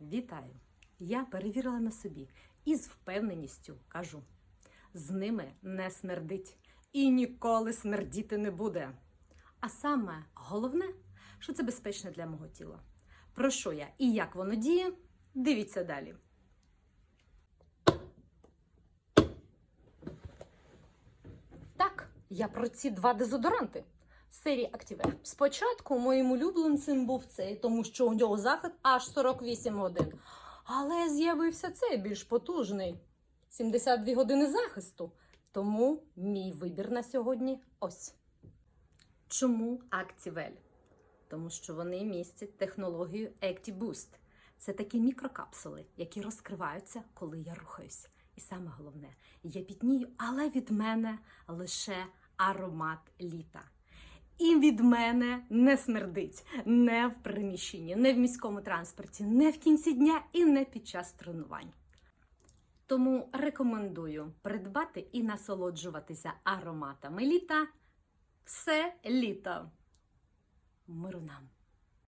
Вітаю! Я перевірила на собі і з впевненістю кажу: з ними не смердить і ніколи смердіти не буде. А саме головне, що це безпечно для мого тіла. Про що я і як воно діє, дивіться далі. Так, я про ці два дезодоранти серії Active. Спочатку моїм улюбленцем був цей, тому що у нього захід аж 48 годин. Але з'явився цей більш потужний 72 години захисту. Тому мій вибір на сьогодні ось. Чому Activel? Тому що вони містять технологію ActiBoost. Це такі мікрокапсули, які розкриваються, коли я рухаюсь. І саме головне, я пітнію, але від мене лише аромат літа. І від мене не смердить не в приміщенні, не в міському транспорті, не в кінці дня і не під час тренувань. Тому рекомендую придбати і насолоджуватися ароматами літа все літо. Миру нам!